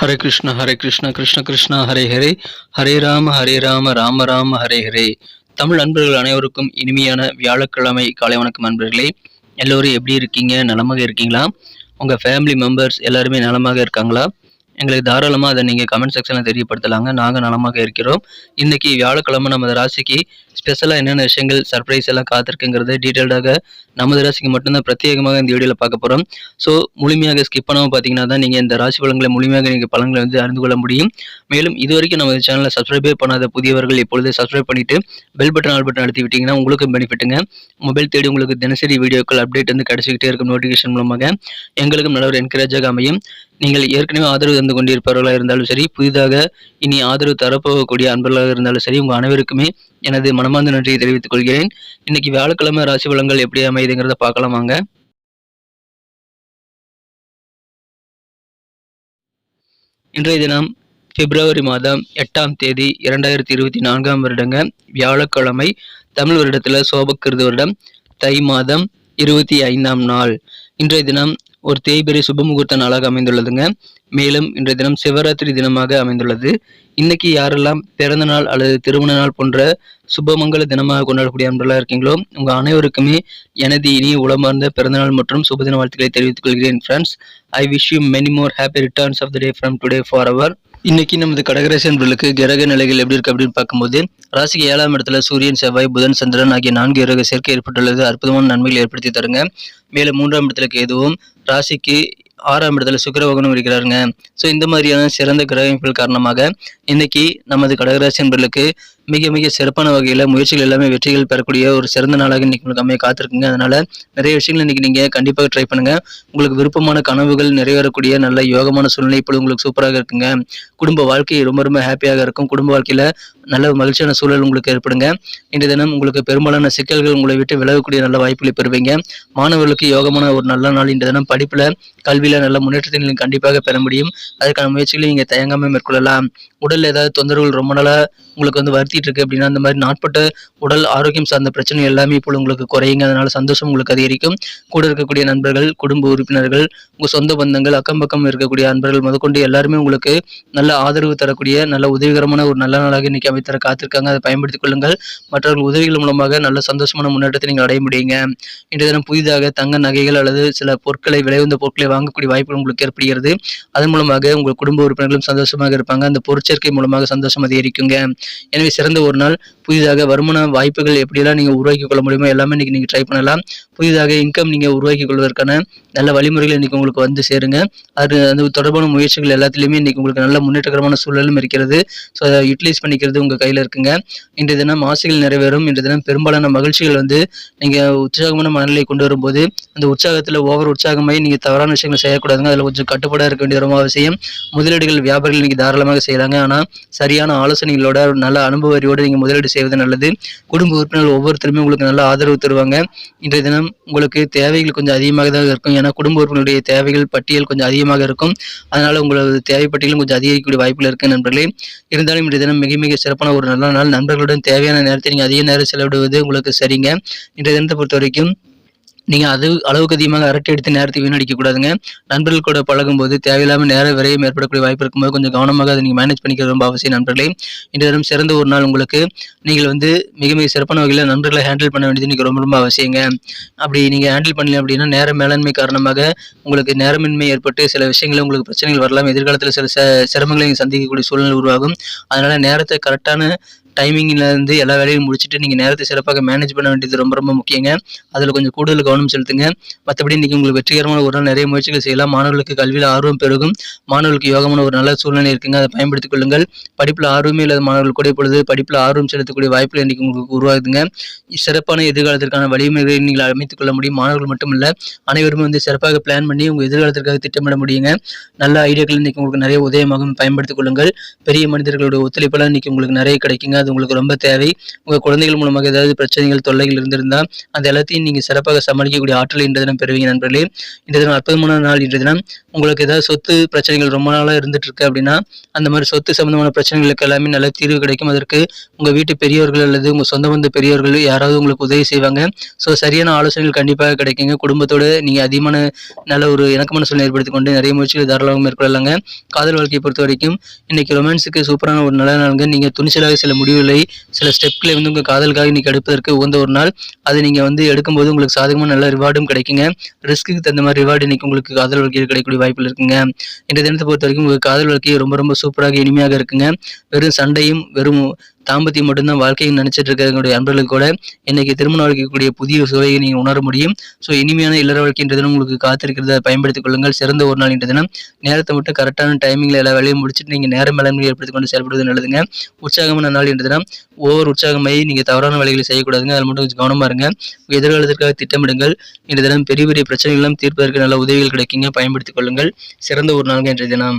ஹரே கிருஷ்ண ஹரே கிருஷ்ண கிருஷ்ண கிருஷ்ணா ஹரே ஹரே ஹரே ராம ஹரே ராம ராம ராம ஹரே ஹரே தமிழ் அன்பர்கள் அனைவருக்கும் இனிமையான வியாழக்கிழமை காலை வணக்கம் அன்பர்களே. எல்லோரும் எப்படி இருக்கீங்க? நலமாக இருக்கீங்களா? உங்கள் ஃபேமிலி மெம்பர்ஸ் எல்லாருமே நலமாக இருக்காங்களா? எங்களுக்கு தாராளமாக அதை நீங்கள் கமெண்ட் செக்ஷனில் தெரியப்படுத்தலாங்க. நாங்கள் நலமாக இருக்கிறோம். இன்றைக்கி வியாழக்கிழமை நமது ராசிக்கு ஸ்பெஷலாக என்னென்ன விஷயங்கள் சர்ப்ரைஸ் எல்லாம் காத்திருக்குங்கிறத டீட்டெயில்டாக நமது ராசிக்கு மட்டும்தான் பிரத்யேகமாக இந்த வீடியோவில் பார்க்க போகிறோம் ஸோ முழுமையாக ஸ்கிப் பண்ணாமல் பார்த்தீங்கன்னா தான் நீங்கள் இந்த ராசி பலன்களை முழுமையாக நீங்கள் பலன்களை வந்து அறிந்து கொள்ள முடியும். மேலும் இது வரைக்கும் நமது சேனலை சப்ஸ்கிரைபே பண்ணாத புதியவர்கள் இப்பொழுது சப்ஸ்கிரைப் பண்ணிவிட்டு பெல் பட்டன் ஆல் பட்டன் அழுத்தி விட்டிங்கன்னா உங்களுக்கு பெனிஃபிட்டுங்க மொபைல் தேடி உங்களுக்கு தினசரி வீடியோக்கள் அப்டேட் வந்து கிடச்சிக்கிட்டே இருக்கும் நோட்டிஃபிகேஷன் மூலமாக. எங்களுக்கும் நல்ல ஒரு என்கரேஜாக அமையும். நீங்கள் ஏற்கனவே ஆதரவு தந்து கொண்டிருப்பவர்களாக இருந்தாலும் சரி புதிதாக இனி ஆதரவு தரப்போகக்கூடிய அன்பர்களாக இருந்தாலும் சரி உங்கள் அனைவருக்குமே எனது மனமார்ந்த நன்றியை தெரிவித்துக் கொள்கிறேன். இன்னைக்கு வியாழக்கிழமை ராசி பலன்கள் எப்படி அமையுதுங்கிறத பார்க்கலாம் வாங்க. இன்றைய தினம் பிப்ரவரி மாதம் எட்டாம் தேதி இரண்டாயிரத்தி இருபத்தி நான்காம் வருடங்க. வியாழக்கிழமை தமிழ் வருடத்தில் சோபக்கிருது வருடம் தை மாதம் இருபத்தி ஐந்தாம் நாள். இன்றைய தினம் ஒரு தேய்பிரை சுபமுகூர்த்த நாளாக அமைந்துள்ளதுங்க. மேலும் இன்றைய தினம் சிவராத்திரி தினமாக அமைந்துள்ளது. இன்னைக்கு யாரெல்லாம் பிறந்த நாள் அல்லது திருமண நாள் போன்ற சுபமங்கல தினமாக கொண்டாடக்கூடிய அன்பர்களாக இருக்கீங்களோ உங்க அனைவருக்குமே எனது இனிய உளமார்ந்த பிறந்தநாள் மற்றும் சுபதின வாழ்த்துக்களை தெரிவித்துக் கொள்கிறேன் friends I wish you many more happy returns of the day from today for our இன்னைக்கு நமது கடகராசி அன்பர்களுக்கு கிரக நிலைகள் எப்படி இருக்கு அப்படின்னு பார்க்கும்போது ராசிக்கு ஏழாம் இடத்துல சூரியன் செவ்வாய் புதன் சந்திரன் ஆகிய நான்கு கிரக சேர்க்கை ஏற்பட்டுள்ளது. அற்புதமான நன்மைகளை ஏற்படுத்தி தருங்க. மேலும் மூன்றாம் இடத்துல கேதுவும் ராசிக்கு ஆறாம் இடத்துல சுக்கிரவகனும் இருக்கிறாருங்க. ஸோ இந்த மாதிரியான சிறந்த கிரகங்கள் காரணமாக இன்னைக்கு நமது கடகராசி என்பர்களுக்கு மிக மிக சிறப்பான வகையில் முயற்சிகள் எல்லாமே வெற்றிகள் பெறக்கூடிய ஒரு சிறந்த நாளாக இன்னைக்கு உங்களுக்கு அமைய காத்திருக்குங்க. அதனால நிறைய விஷயங்கள் இன்னைக்கு நீங்க கண்டிப்பாக ட்ரை பண்ணுங்க. உங்களுக்கு விருப்பமான கனவுகள் நிறைவேறக்கூடிய நல்ல யோகமான சூழ்நிலை இப்பொழுது உங்களுக்கு சூப்பராக இருக்குங்க. குடும்ப வாழ்க்கை ரொம்ப ரொம்ப ஹாப்பியாக இருக்கும். குடும்ப வாழ்க்கையில நல்ல மகிழ்ச்சியான சூழல் உங்களுக்கு ஏற்படுங்க. இன்றைய தினம் உங்களுக்கு பெரும்பாலான சிக்கல்கள் உங்களை விட்டு விலகக்கூடிய நல்ல வாய்ப்புகளை பெறுவீங்க. மாணவர்களுக்கு யோகமான ஒரு நல்ல நாள் இன்றைய தினம். படிப்புல கல்வியில நல்ல முன்னேற்றத்தை நீங்கள் கண்டிப்பாக பெற முடியும். அதுக்கான முயற்சிகளை நீங்கள் தயங்காமல் மேற்கொள்ளலாம். உடல் ஏதாவது தொந்தரவுகள் ரொம்ப நாளாக உங்களுக்கு வந்து வருத்திட்டு இருக்கு அப்படின்னா அந்த மாதிரி நாட்பட்ட உடல் ஆரோக்கியம் சார்ந்த பிரச்சனை எல்லாமே இப்போ உங்களுக்கு குறையுங்க. அதனால சந்தோஷம் உங்களுக்கு அதிகரிக்கும். கூட இருக்கக்கூடிய நண்பர்கள் குடும்ப உறுப்பினர்கள் உங்கள் சொந்த பந்தங்கள் அக்கம் பக்கம் இருக்கக்கூடிய நண்பர்கள் முதற்கொண்டு எல்லாருமே உங்களுக்கு நல்ல ஆதரவு தரக்கூடிய நல்ல உதவிகரமான ஒரு நல்ல நாளாக இன்னைக்கு அமைத்தர காத்திருக்காங்க. அதை பயன்படுத்திக் கொள்ளுங்கள். மற்றவர்கள் உதவிகள் மூலமாக நல்ல சந்தோஷமான முன்னேற்றத்தை நீங்கள் அடைய முடியுங்க. இன்றைய தினம் புதிதாக தங்க நகைகள் அல்லது சில பொருட்களை விலையுந்த பொருட்களை வாங்க வாங்கக்கூடிய வாய்ப்புகள் உங்களுக்கு ஏற்படுகிறது. அதன் மூலமாக உங்கள் குடும்ப உறுப்பினர்களும் சந்தோஷமாக இருப்பாங்க. அந்த பொருட்சேர்க்கை மூலமாக சந்தோஷம் அதிகரிக்குங்க. எனவே சிறந்த ஒரு நாள். புதிதாக வருமான வாய்ப்புகள் எப்படியெல்லாம் நீங்கள் உருவாக்கி கொள்ள முடியுமோ எல்லாமே இன்னைக்கு நீங்கள் ட்ரை பண்ணலாம். புதிதாக இன்கம் நீங்கள் உருவாக்கி கொள்வதற்கான நல்ல வழிமுறைகள் இன்னைக்கு உங்களுக்கு வந்து சேருங்க. அது அது தொடர்பான முயற்சிகள் எல்லாத்துலேயுமே இன்னைக்கு உங்களுக்கு நல்ல முன்னேற்றகரமான சூழலும் இருக்கிறது. ஸோ அதை யூட்டிலைஸ் பண்ணிக்கிறது உங்கள் கையில் இருக்குங்க. இன்றைய தினம் ஆசைகள் நிறைவேறும். இன்றைய தினம் பெரும்பாலான மகிழ்ச்சிகள் வந்து நீங்கள் உற்சாகமான மனநிலை கொண்டு வரும்போது அந்த உற்சாகத்தில் ஓவர் உற்சாகமாகி நீங்கள் தவறான விஷயங்கள் செய்யக்கூடாதுங்க. அதில் கொஞ்சம் கட்டுப்பாடாக இருக்க வேண்டிய ரொம்ப அவசியம். முதலீடுகள் வியாபாரிகள் இன்றைக்கி தாராளமாக செய்கிறாங்க ஆனால் சரியான ஆலோசனைகளோட நல்ல அனுபவ அறிவோடு நீங்கள் முதலீடு செய்வது நல்லது. குடும்ப உறுப்பினர்கள் ஒவ்வொருத்தருமே உங்களுக்கு நல்ல ஆதரவு தருவாங்க. இன்றைய தினம் உங்களுக்கு தேவைகள் கொஞ்சம் அதிகமாக தான் இருக்கும். ஏன்னா குடும்ப உறுப்பினருடைய தேவைகள் பட்டியல் கொஞ்சம் அதிகமாக இருக்கும். அதனால் உங்களது தேவை பட்டியலும் கொஞ்சம் அதிகரிக்கக்கூடிய வாய்ப்புகள் இருக்குது நண்பர்களே. இருந்தாலும் இன்றைய தினம் மிக மிக சிறப்பான ஒரு நல்ல நாள். நண்பர்களுடன் தேவையான நேரத்தை நீங்கள் அதிக நேரம் செலவிடுவது உங்களுக்கு சரிங்க. இன்றைய தினத்தை பொறுத்த வரைக்கும் நீங்கள் அது அளவுக்கு அதிகமாக அரட்டை எடுத்து நேரத்தை வீணடிக்க கூடாதுங்க நண்பர்கள் கூட பழகும்போது தேவையில்லாமல் நேர விரையும் ஏற்படக்கூடிய வாய்ப்பு இருக்கும்போது கொஞ்சம் கவனமாக அதை நீங்கள் மேனேஜ் பண்ணிக்கிறது ரொம்ப அவசியம் நண்பர்களே. இன்றைய தினம் சிறந்த ஒரு நாள் உங்களுக்கு. நீங்கள் வந்து மிக மிக சிறப்பான வகையில் நண்பர்களை ஹேண்டில் பண்ண வேண்டியது இன்றைக்கி ரொம்ப ரொம்ப அவசியங்க. அப்படி நீங்கள் ஹேண்டில் பண்ணல அப்படின்னா நேர மேலாண்மை காரணமாக உங்களுக்கு நேரமின்மை ஏற்பட்டு சில விஷயங்கள் உங்களுக்கு பிரச்சனைகள் வரலாம். எதிர்காலத்தில் சில ச- சிரமங்களை நீங்கள் சந்திக்கக்கூடிய சூழ்நிலை உருவாகும். அதனால் நேரத்தை கரெக்டான டைமிங்கில் இருந்து எல்லா வேலையும் முடிச்சுட்டு நீங்கள் நேரத்தை சிறப்பாக மேனேஜ் பண்ண வேண்டியது ரொம்ப ரொம்ப முக்கியங்க. அதில் கொஞ்சம் கூடுதல் கவனம் செலுத்துங்க. மற்றபடி இன்றைக்கி உங்களுக்கு வெற்றிகரமான ஒரு நாள் நிறைய முயற்சிகள் செய்யலாம். மாணவர்களுக்கு கல்வியில் ஆர்வம் பெருகும். மாணவர்களுக்கு யோகமான ஒரு நல்ல சூழ்நிலை இருக்குங்க. அதை பயன்படுத்திக் கொள்ளுங்கள். படிப்பில் ஆர்வமே இல்லாத மாணவர்கள் கூட இப்பொழுது படிப்பில் ஆர்வம் செலுத்தக்கூடிய வாய்ப்புகள் இன்றைக்கி உங்களுக்கு உருவாகுதுங்க. சிறப்பான எதிர்காலத்திற்கான வழிமுறைகளை நீங்கள் அமைத்துக் கொள்ள முடியும். மாணவர்கள் மட்டுமல்ல அனைவருமே வந்து சிறப்பாக பிளான் பண்ணி உங்கள் எதிர்காலத்திற்காக திட்டமிட முடியுங்க. நல்ல ஐடியாக்கள் இன்றைக்கி உங்களுக்கு நிறைய உதயமாகவும் பயன்படுத்திக் கொள்ளுங்கள். பெரிய மனிதர்களுடைய ஒத்துழைப்பெல்லாம் இன்றைக்கி உங்களுக்கு நிறைய கிடைக்குங்க. அது உங்களுக்கு ரொம்ப தேவை. உங்கள் குழந்தைகள் மூலமாக ஏதாவது பிரச்சனைகள் தொல்லைகள் இருந்திருந்தால் அந்த எல்லாத்தையும் நீங்கள் சிறப்பாக சமாளிக்கக்கூடிய ஆற்றல் இன்றைய தினம் பெறுவீங்க நண்பர்களே. இன்றைய தினம் அற்புதமான நாள் இன்றைய தினம் உங்களுக்கு ஏதாவது சொத்து பிரச்சனைகள் ரொம்ப நாளாக இருந்துட்டு இருக்கு அப்படின்னா அந்த மாதிரி சொத்து சம்பந்தமான பிரச்சனைகளுக்கு எல்லாமே நல்ல தீர்வு கிடைக்கும். அதற்கு உங்கள் வீட்டு பெரியவர்கள் அல்லது உங்கள் சொந்த பந்த பெரியவர்கள் யாராவது உங்களுக்கு உதவி செய்வாங்க. ஸோ சரியான ஆலோசனைகள் கண்டிப்பாக கிடைக்குங்க. குடும்பத்தோடு நீங்கள் அதிகமான நல்ல ஒரு இணக்கமான சூழ்நிலை ஏற்படுத்தி கொண்டு நிறைய முயற்சிகள் தாராளமாக மேற்கொள்ளலாங்க. காதல் வாழ்க்கையை பொறுத்த வரைக்கும் இன்னைக்கு ரொமான்ஸுக்கு சூப்பரான ஒரு நல்ல நாளுங்க. நீங்கள் துணிச்சலாக சில முடிவுகளை சில ஸ்டெப்களை வந்து உங்கள் காதலுக்காக இன்னைக்கு எடுப்பதற்கு உகந்த ஒரு நாள். அதை நீங்கள் வந்து எடுக்கும்போது உங்களுக்கு சாதகமாக நல்ல ரிவார்டும் கிடைக்குங்க. ரிஸ்க்கு தகுந்த மாதிரி ரிவார்டு இன்னைக்கு உங்களுக்கு காதல் வாழ்க்கையில் கிடைக்கக்கூடிய வாய்ப்பில் இருக்குங்க. இந்த தினத்தை பொறுத்த வரைக்கும் உங்கள் காதல் வாழ்க்கையை ரொம்ப ரொம்ப சூப்பராக இனிமையாக இருக்குங்க. வெறும் சண்டையும் வெறும் தாம்பத்தியம் மட்டும்தான் வாழ்க்கையை நினைச்சிட்டு இருக்கிறவங்களுடைய அன்பர்களுக்கு கூட இன்னைக்கு திருமண வாழ்க்கைக்குரிய புதிய சுவையை நீங்கள் உணர முடியும். ஸோ இனிமையான இல்லற வாழ்க்கைன்ற தினம் உங்களுக்கு காத்திருக்கிறத பயன்படுத்திக் கொள்ளுங்கள். சிறந்த ஒரு நாள் என்ற தினம். நேரத்தை மட்டும் கரெக்டான டைமிங்கில் எல்லா வேலையும் முடிச்சுட்டு நீங்கள் நேர மேலாண்மை ஏற்படுத்தி கொண்டு செயல்படுவது நல்லதுங்க. உற்சாகமான நாள் என்ற தினம். ஓவர் உற்சாகமாகி நீங்கள் தவறான வேலைகளை செய்யக்கூடாதுங்க. அதில் மட்டும் கொஞ்சம் கவனமாக இருங்க. எதிர்காலத்திற்காக திட்டமிடுங்கள். இந்த தினம் பெரிய பெரிய பிரச்சனைகள்லாம் தீர்ப்பதற்கு நல்ல உதவிகள் கிடைக்குங்க. பயன்படுத்திக் கொள்ளுங்கள். சிறந்த ஒரு நாள்கள் இன்றைய தினம்.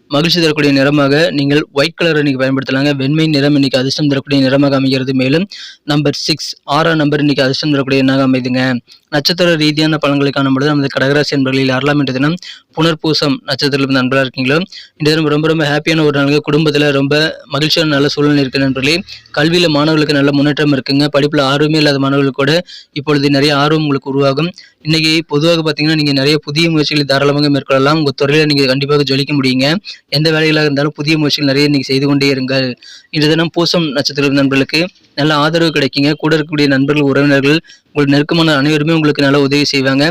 மகிழ்ச்சி தரக்கூடிய நிறமாக நீங்கள் ஒயிட் கலர் இன்னைக்கு பயன்படுத்தலாங்க. வெண்மை நிறம் இன்னைக்கு அதிர்ஷ்டம் தரக்கூடிய நிறமாக அமைகிறது. மேலும் நம்பர் சிக்ஸ் ஆறாம் நம்பர் இன்னைக்கு அதிர்ஷ்டம் தரக்கூடிய எண்ணாக அமைதுங்க. நட்சத்திர ரீதியான பழங்களுக்கான பொழுது நமது கடகராசி என்பர்களில் யாரெல்லாம் என்ற தினம் புனர்பூசம் நட்சத்திரத்தில் நண்பராக இருக்கீங்களோ? இந்த தினம் ரொம்ப ரொம்ப ஹாப்பியான ஒரு நாளுங்க. குடும்பத்தில் ரொம்ப மகிழ்ச்சியான நல்ல சூழ்நிலை இருக்கு நண்பர்களே. கல்வியில் மாணவர்களுக்கு நல்ல முன்னேற்றம் இருக்குங்க. படிப்பில் ஆர்வமே இல்லாத மாணவர்களுக்கு கூட இப்பொழுது நிறைய ஆர்வம் உங்களுக்கு உருவாகும். இன்னைக்கு பொதுவாக பார்த்தீங்கன்னா நீங்கள் நிறைய புதிய முயற்சிகளை தாராளமாக மேற்கொள்ளலாம். உங்கள் துறையில் நீங்கள் கண்டிப்பாக ஜொலிக்க முடியுங்க. எந்த வேலைகளாக இருந்தாலும் புதிய முயற்சிகள் நிறைய நீங்கள் செய்து கொண்டே இருங்கள். இன்று தினம் பூசம் நட்சத்திர நண்பர்களுக்கு நல்ல ஆதரவு கிடைக்குங்க. கூட இருக்கக்கூடிய நண்பர்கள் உறவினர்கள் உங்களுக்கு நெருக்கமான அனைவருமே உங்களுக்கு நல்ல உதவி செய்வாங்க.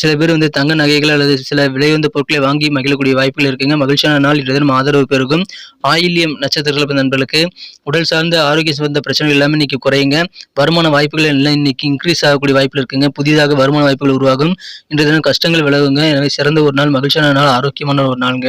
சில பேர் வந்து தங்க நகைகள் அல்லது சில விலையுந்த பொருட்களை வாங்கி மகிழக்கூடிய வாய்ப்புகள் இருக்குங்க. மகிழ்ச்சியான நாள் இன்று தினம் ஆதரவு பெருகும். ஆயில்யம் நட்சத்திரத்தில் நண்பர்களுக்கு உடல் சார்ந்த ஆரோக்கியம் சார்ந்த பிரச்சனைகள் எல்லாமே இன்னைக்கு குறையுங்க. வருமான வாய்ப்புகள் எல்லாம் இன்னைக்கு இன்க்ரீஸ் ஆகக்கூடிய வாய்ப்புகள் இருக்குங்க. புதிதாக வருமான வாய்ப்புகள் உருவாகும். இன்று தினம் கஷ்டங்கள் விலகுங்க. எனவே சிறந்த ஒரு நாள் மகிழ்ச்சியான நாள் ஆரோக்கியமான ஒரு நாளுங்க.